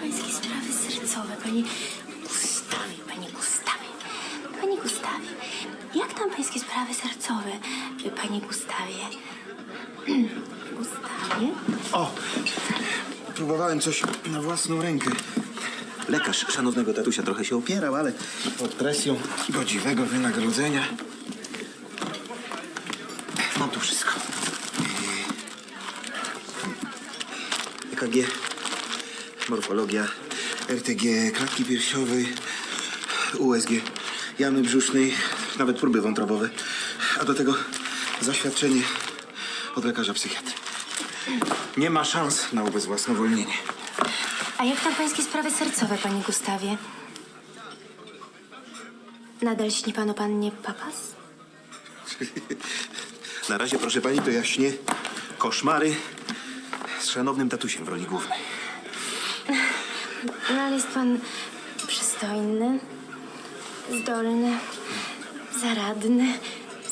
Pańskie sprawy sercowe, panie Gustawie, panie Gustawie, panie Gustawie. Jak tam pańskie sprawy sercowe, panie Gustawie? Gustawie? O! Próbowałem coś na własną rękę. Lekarz szanownego tatusia trochę się opierał, ale pod presją godziwego wynagrodzenia mam tu wszystko. EKG, morfologia, RTG klatki piersiowej, USG, jamy brzusznej, nawet próby wątrobowe, a do tego zaświadczenie od lekarza psychiatry. Nie ma szans na ubezwłasnowolnienie. A jak tam pańskie sprawy sercowe, panie Gustawie? Nadal śni pan o pannie Papas? Na razie, proszę pani, to ja śnię koszmary z szanownym tatusiem w roli głównej. No ale jest pan przystojny, zdolny, zaradny,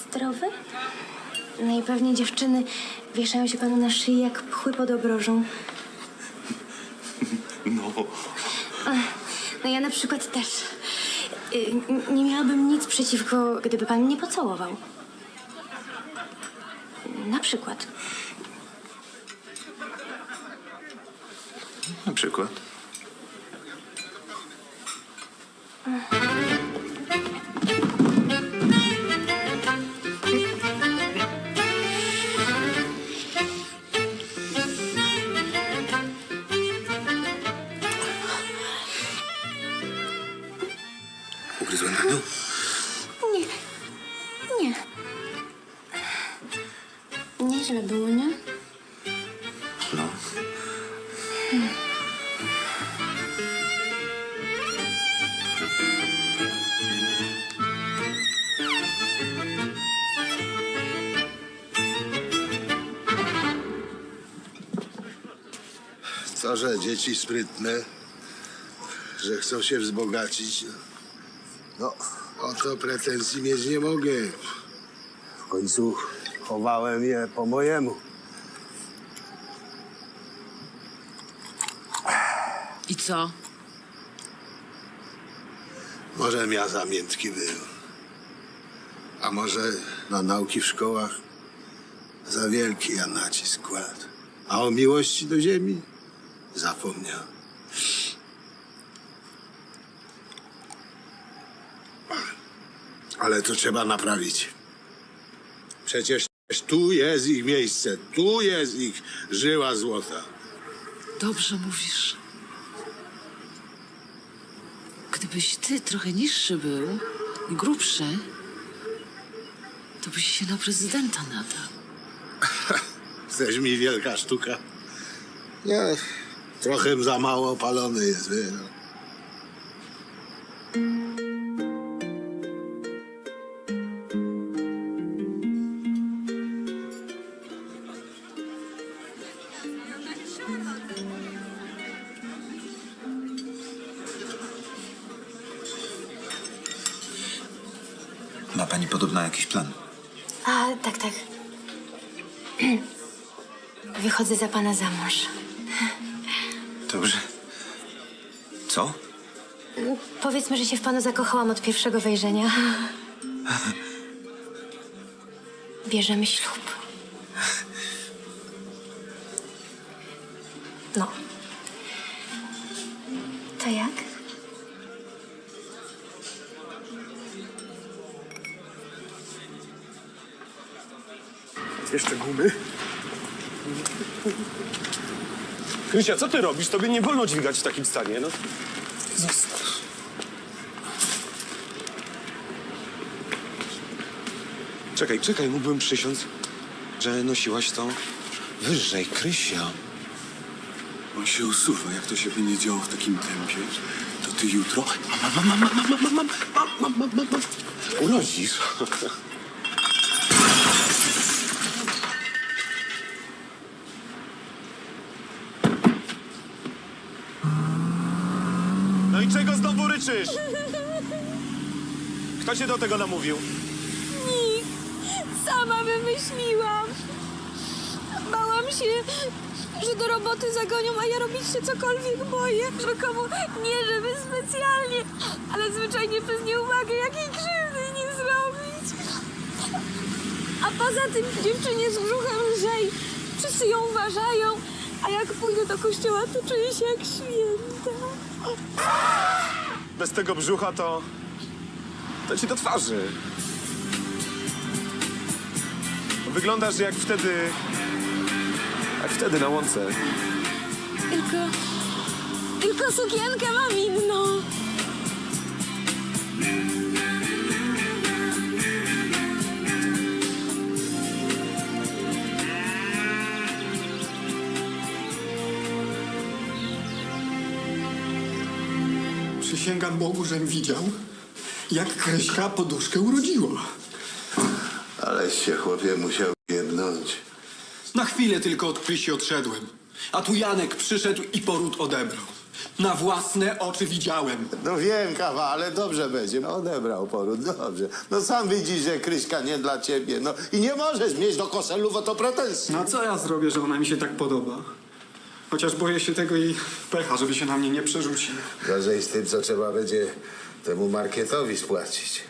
zdrowy. No i pewnie dziewczyny wieszają się panu na szyi jak pchły pod obrożą. No, No ja na przykład też. Y, Nie miałabym nic przeciwko, gdyby pan mnie pocałował. Na przykład. Przykład. Ugryzłem na dół. Nie. Nie. Nieźle było, nie? Co, że dzieci sprytne, że chcą się wzbogacić? No, o to pretensji mieć nie mogę. W końcu chowałem je po mojemu. I co? Może ja za miętki był. A może na nauki w szkołach za wielki ja nacisk kładł. A o miłości do ziemi zapomniał. Ale to trzeba naprawić. Przecież tu jest ich miejsce, tu jest ich żyła złota. Dobrze mówisz. Gdybyś ty trochę niższy był i grubszy, to byś się na prezydenta nadał. Chcesz mi wielka sztuka? Nie, trochę za mało opalony jest, wie, no. Ma pani podobno jakiś plan? A, tak, tak. Wychodzę za pana za mąż. Dobrze. Co? Powiedzmy, że się w panu zakochałam od pierwszego wejrzenia. Bierzemy ślub. No. To jak? Jeszcze gumy. Krysia, co ty robisz? Tobie nie wolno dźwigać w takim stanie, no. Zostaw. Czekaj, czekaj, mógłbym przysiąc, że nosiłaś to wyżej, Krysia. On się usuwa, jak to się będzie działo w takim tempie, to ty jutro mam, mam, mam, mam, mam, mam, mam, mam, mam, mam, mam, mam. Urodzisz. No i Kto cię do tego namówił? Sama wymyśliłam. się, że do roboty zagonią, a ja robić się cokolwiek boję. Nikomu nie, żeby specjalnie, ale zwyczajnie przez nieuwagę jakiej krzywdy nie zrobić. A poza tym dziewczynie z brzuchem lżej. Wszyscy ją uważają, a jak pójdę do kościoła, to czuję się jak święta. Bez tego brzucha to... to ci do twarzy. Wyglądasz jak wtedy... jak wtedy na łące. Tylko... tylko sukienkę mam inną. Przysięgam Bogu, żem widział, jak Kryśka poduszkę urodziła. Ale się chłopie musiał jednąć. Na chwilę tylko od Krysi odszedłem. A tu Janek przyszedł i poród odebrał. Na własne oczy widziałem. No wiem, kawa, ale dobrze będzie. No, odebrał poród, dobrze. No sam widzisz, że Kryśka nie dla ciebie. No i nie możesz mieć do koselów o to pretensji. No co ja zrobię, że ona mi się tak podoba? Chociaż boję się tego jej pecha, żeby się na mnie nie przerzucił. Gorzej z tym, co trzeba będzie temu marketowi spłacić.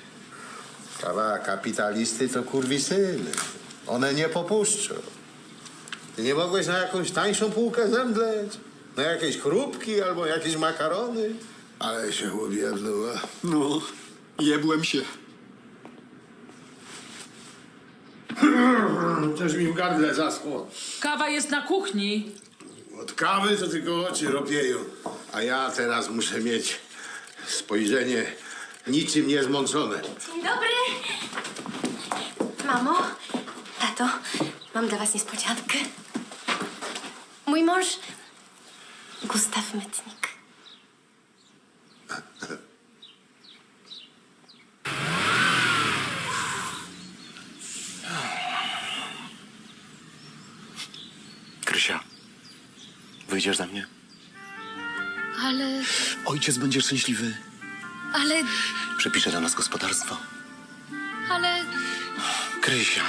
Kawa, kapitalisty to kurwisyny. One nie popuszczą. Ty nie mogłeś na jakąś tańszą półkę zemdleć? Na jakieś chrupki albo jakieś makarony? Ale się chłopiewnuła. No, jebłem się. Coś mi w gardle zaschło. Kawa jest na kuchni. Od kawy to tylko oczy ropieją. A ja teraz muszę mieć spojrzenie niczym niezmącone. Dzień dobry. Mamo, tato, mam dla was niespodziankę. Mój mąż, Gustaw Mytnik. Krysia, wyjdziesz za mnie? Ale, Ojciec będzie szczęśliwy. ale, Przepisze dla nas gospodarstwo. ale... Krysia,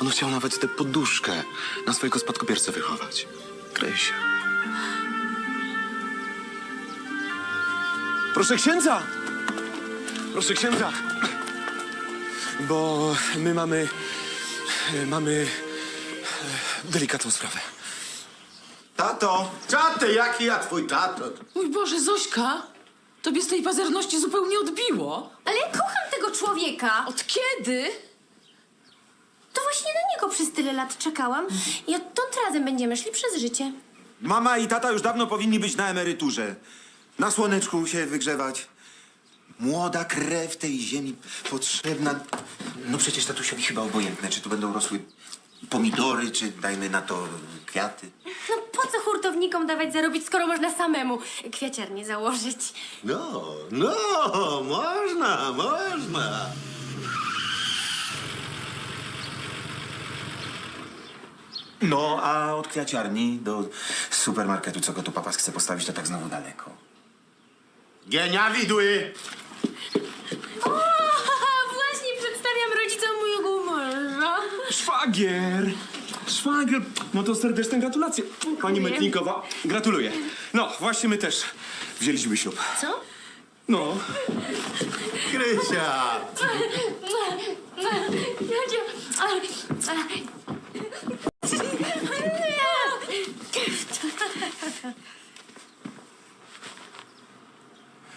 on chciał nawet tę poduszkę na swojego spadkobiercę wychować. Krysia. Proszę księdza! Proszę księdza! Bo my mamy... mamy... e, delikatną sprawę. Tato! Taty, jaki ja twój tato? Mój Boże, Zośka, tobie z tej pazerności zupełnie odbiło. Ale ja kocham tego człowieka. Od kiedy? To właśnie na niego przez tyle lat czekałam. I odtąd razem będziemy szli przez życie. Mama i tata już dawno powinni być na emeryturze. Na słoneczku się wygrzewać. Młoda krew tej ziemi potrzebna. No przecież tatusiowi chyba obojętne, czy tu będą rosły pomidory, czy dajmy na to kwiaty. No po co hurtownikom dawać zarobić, skoro można samemu kwiaciarnię założyć? No, no, można, można. No, a od kwiaciarni do supermarketu, co go tu papas chce postawić, to tak znowu daleko. Genia widły. Szwagier! Szwagier! No to serdeczne gratulacje. Pani Metnikowa, gratuluję. No, właśnie my też wzięliśmy ślub. Co? No, Krysia.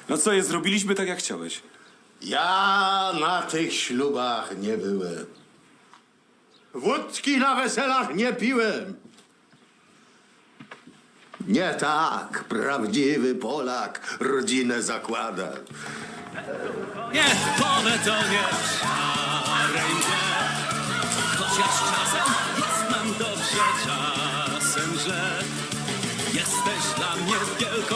No co jest, zrobiliśmy tak jak chciałeś. Ja na tych ślubach nie byłem. Wódki na weselach nie piłem. Nie tak, prawdziwy Polak rodzinę zakłada. Nie, wolę to nie szarędzie Chociaż czasem jest nam dobrze, czasem źle Jesteś dla mnie wielką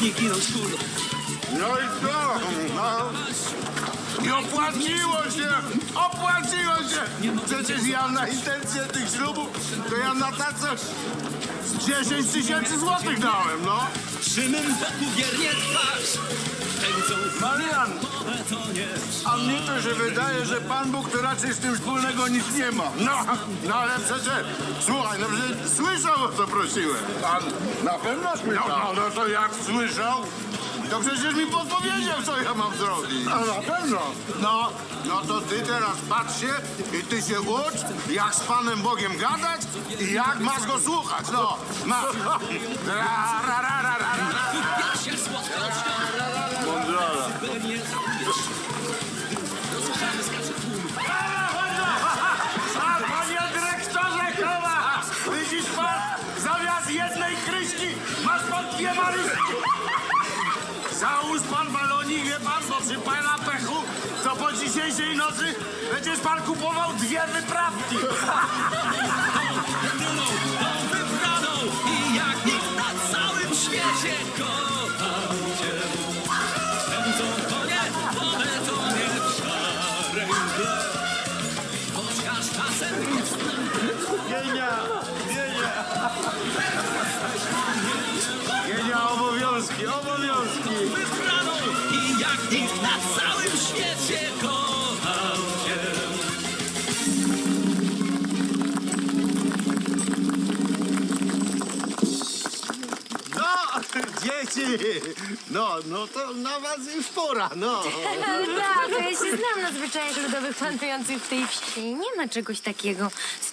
nie ginął szkół No i co? No, I opłaciło się! Opłaciło się! Przecież ja na intencję tych ślubów, to ja na tacę z 10 tysięcy złotych dałem, no. Mym boku wiernie trwasz. Marian, a mnie to się wydaje, że Pan Bóg to raczej z tym wspólnego nic nie ma. No, no ale przecież, słuchaj, no przecież słyszał o co prosiłem. Pan na pewno słyszał. No, no, no to jak słyszał, to przecież mi podpowiedział, co ja mam zrobić. A na pewno. No, no to ty teraz patrz się i ty się ucz, jak z Panem Bogiem gadać i jak masz go słuchać. No, masz. Ra, ra, ra, ra, ra, ra. Załóż pan balonik, wie pan, bo przy pana pechu to po dzisiejszej nocy będziesz pan kupował dwie wyprawki. Tą wybraną i jak nikt na całym świecie nikt na całym świecie kocham cię. No, dzieci, no, no to na was już pora, no. Tak, ja się znam na zwyczajach ludowych plantujących w tej wsi. Nie ma czegoś takiego.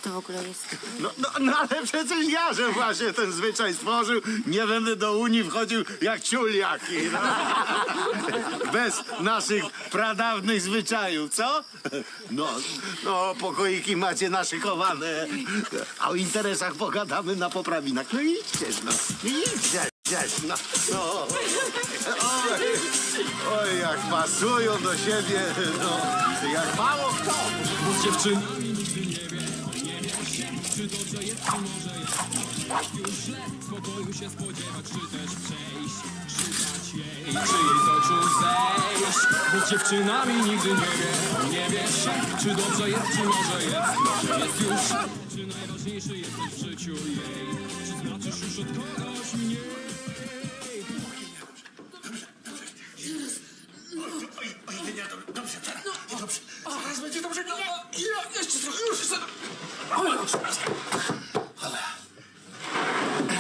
To w ogóle jest? No, no, no ale przecież ja, że właśnie ten zwyczaj stworzył, nie będę do Unii wchodził jak ciuliaki. No. Bez naszych pradawnych zwyczajów, co? No, no, pokoiki macie naszykowane, a o interesach pogadamy na poprawinach. No idźcie, no, idźcie. No, no. Oj, oj, jak pasują do siebie, no, jak mało kto. Dziewczyn... Czy jej z oczu zejść? Bo dziewczynami nigdy nie wie, nie wiesz Czy dobrze jest, czy może jest, może jest już Czy najważniejszy jesteś w życiu jej Czy znaczysz już od kogoś mniej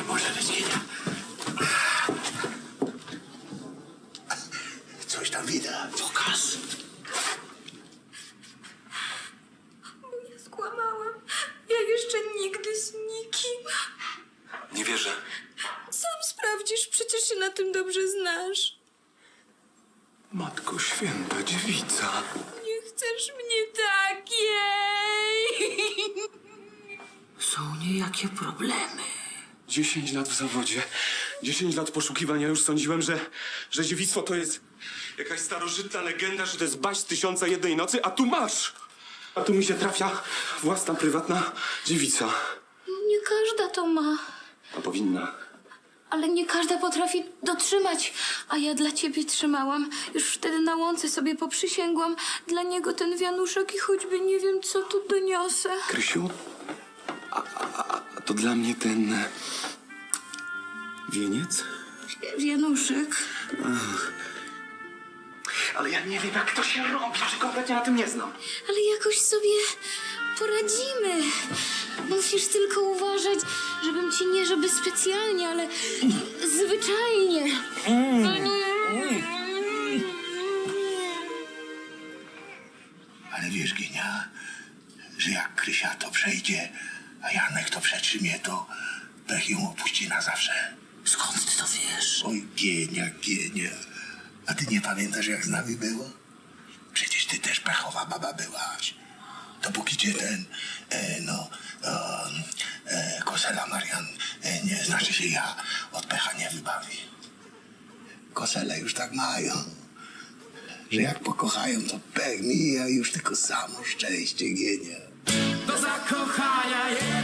Może być Gina. Coś tam widać. Pokaż. Ja skłamałam. Ja jeszcze nigdy z nikim. Nie wierzę. Sam sprawdzisz, przecież się na tym dobrze znasz. Matko święta, dziewica. Nie chcesz mnie takiej. Są niejakie problemy. 10 lat w zawodzie, 10 lat poszukiwania. Już sądziłem, że, że dziewictwo to jest jakaś starożytna legenda, że to jest baś z tysiąca jednej nocy, a tu masz! A tu mi się trafia własna, prywatna dziewica. Nie każda to ma. A powinna. Ale nie każda potrafi dotrzymać. A ja dla ciebie trzymałam. Już wtedy na łące sobie poprzysięgłam. Dla niego ten wianuszek i choćby nie wiem, co tu doniosę. Krysiu, a, a, a to dla mnie ten... e, Wieniec? Wianuszek. Ale ja nie wiem, jak to się robi, że kompletnie na tym nie znam. Ale jakoś sobie poradzimy. Musisz tylko uważać, żebym ci nie żeby specjalnie, ale zwyczajnie. Ale wiesz, Ginia, że jak Krysia to przejdzie, a Janek to przetrzymie, to pech ją opuści na zawsze. Skąd ty to wiesz? Oj, Gienia, Gienia. A ty nie pamiętasz, jak z nami było? Przecież ty też pechowa baba byłaś. Dopóki cię ten, e, no, e, e, Kosela Marian, e, nie, znaczy się ja, od pecha nie wybawi. Kosele już tak mają, że jak pokochają, to pech mija już tylko samo szczęście ginie. Do zakochania jest